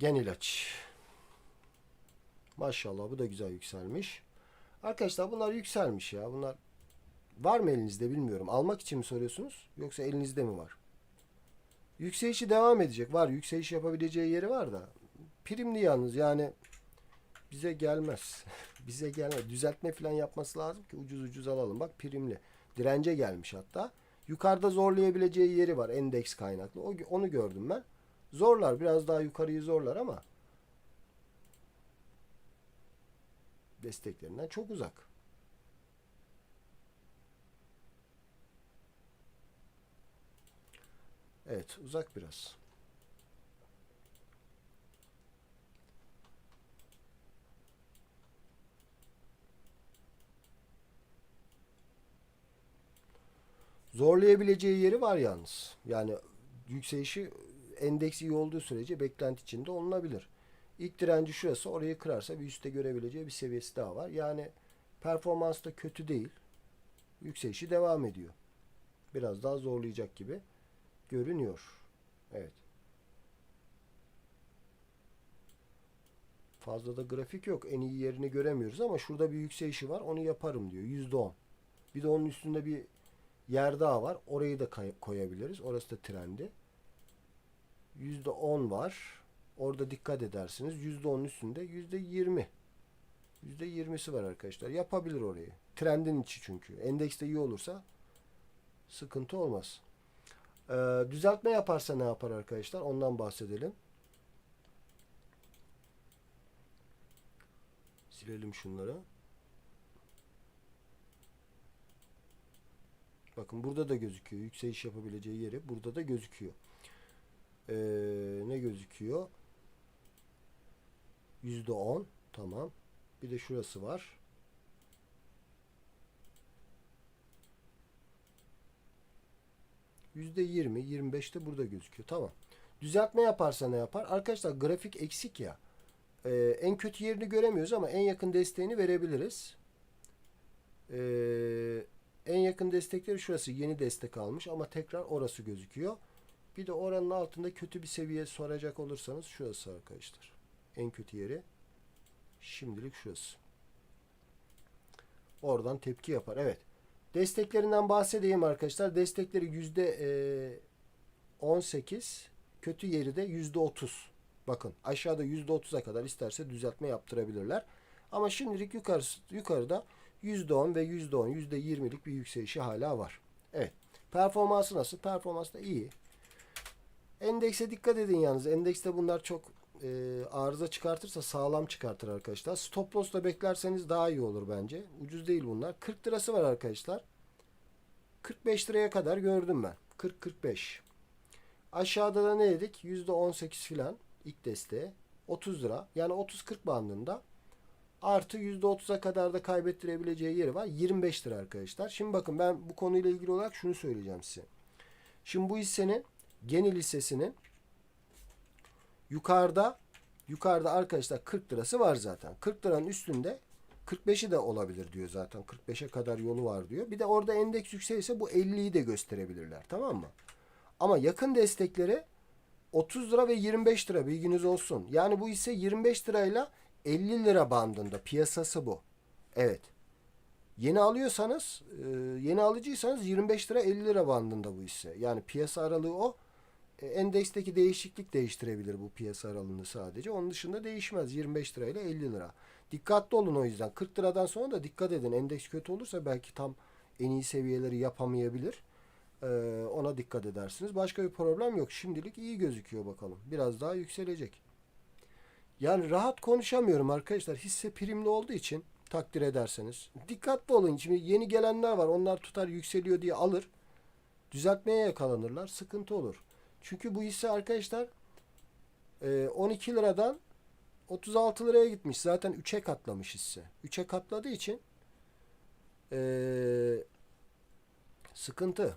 Gen ilaç. Maşallah bu da güzel yükselmiş. Arkadaşlar bunlar yükselmiş ya. Bunlar var mı elinizde bilmiyorum. Almak için mi soruyorsunuz? Yoksa elinizde mi var? Yükselişi devam edecek. Var yükseliş yapabileceği yeri var da. Primli yalnız yani bize gelmez. bize gelmez. Düzeltme falan yapması lazım ki ucuz ucuz alalım. Bak primli. Dirence gelmiş hatta. Yukarıda zorlayabileceği yeri var endeks kaynaklı. O, onu gördüm ben. Zorlar biraz daha yukarıyı zorlar ama desteklerinden çok uzak. Evet uzak biraz. Zorlayabileceği yeri var yalnız. Yani yükselişi endeks iyi olduğu sürece beklenti içinde olunabilir. İlk direnci şurası orayı kırarsa bir üstte görebileceği bir seviyesi daha var. Yani performans da kötü değil. Yükselişi devam ediyor. Biraz daha zorlayacak gibi görünüyor. Evet. Fazla da grafik yok. En iyi yerini göremiyoruz ama şurada bir yükselişi var. Onu yaparım diyor. %10. Bir de onun üstünde bir yer daha var. Orayı da koyabiliriz. Orası da trendi. %10 var. Orada dikkat edersiniz. %10'un üstünde %20. %20'si var arkadaşlar. Yapabilir orayı. Trendin içi çünkü. Endekste iyi olursa sıkıntı olmaz. Ee, düzeltme yaparsa ne yapar arkadaşlar? Ondan bahsedelim. Silelim şunları. Bakın burada da gözüküyor. Yükseliş yapabileceği yeri burada da gözüküyor. Ee, ne gözüküyor? Yüzde on. Tamam. Bir de şurası var. Yüzde yirmi, yirmi beş de burada gözüküyor. Tamam. Düzeltme yaparsa ne yapar? Arkadaşlar grafik eksik ya. Ee, en kötü yerini göremiyoruz ama en yakın desteğini verebiliriz. Ee, en yakın destekleri şurası. Yeni destek almış ama tekrar orası gözüküyor. Bir de oranın altında kötü bir seviye soracak olursanız şurası arkadaşlar. En kötü yeri şimdilik şurası. Oradan tepki yapar. Evet. Desteklerinden bahsedeyim arkadaşlar. Destekleri yüzde eee, 18. Kötü yeri de yüzde 30. Bakın aşağıda yüzde 30'a kadar isterse düzeltme yaptırabilirler. Ama şimdilik yukarısı, yukarıda yüzde 10 ve yüzde 10, yüzde 20'lik bir yükselişi hala var. Evet. Performansı nasıl? Performans da iyi. Endekse dikkat edin yalnız. Endekste bunlar çok e, arıza çıkartırsa sağlam çıkartır arkadaşlar. Stop loss'la beklerseniz daha iyi olur bence. Ucuz değil bunlar. 40 lirası var arkadaşlar. 45 liraya kadar gördüm ben. 40-45. Aşağıda da ne dedik? %18 filan ilk desteğe. 30 lira. Yani 30-40 bandında. Artı %30'a kadar da kaybettirebileceği yeri var. 25 lira arkadaşlar. Şimdi bakın ben bu konuyla ilgili olarak şunu söyleyeceğim size. Şimdi bu hissenin Genel hissesinin yukarıda yukarıda arkadaşlar 40 lirası var zaten. 40 liranın üstünde 45'i de olabilir diyor zaten. 45'e kadar yolu var diyor. Bir de orada endeks yükselirse bu 50'yi de gösterebilirler. Tamam mı? Ama yakın destekleri 30 lira ve 25 lira bilginiz olsun. Yani bu ise 25 lirayla 50 lira bandında piyasası bu. Evet. Yeni alıyorsanız, e, yeni alıcıysanız 25 lira 50 lira bandında bu hisse. Yani piyasa aralığı o. E, Endeksteki değişiklik değiştirebilir bu piyasa aralığını sadece. Onun dışında değişmez. 25 lirayla 50 lira. Dikkatli olun o yüzden. 40 liradan sonra da dikkat edin. Endeks kötü olursa belki tam en iyi seviyeleri yapamayabilir. E, ona dikkat edersiniz. Başka bir problem yok. Şimdilik iyi gözüküyor bakalım. Biraz daha yükselecek. Yani rahat konuşamıyorum arkadaşlar. Hisse primli olduğu için takdir ederseniz. Dikkatli olun. Şimdi yeni gelenler var. Onlar tutar yükseliyor diye alır. Düzeltmeye yakalanırlar. Sıkıntı olur. Çünkü bu hisse arkadaşlar e, 12 liradan 36 liraya gitmiş. Zaten 3'e katlamış hisse. 3'e katladığı için e, sıkıntı.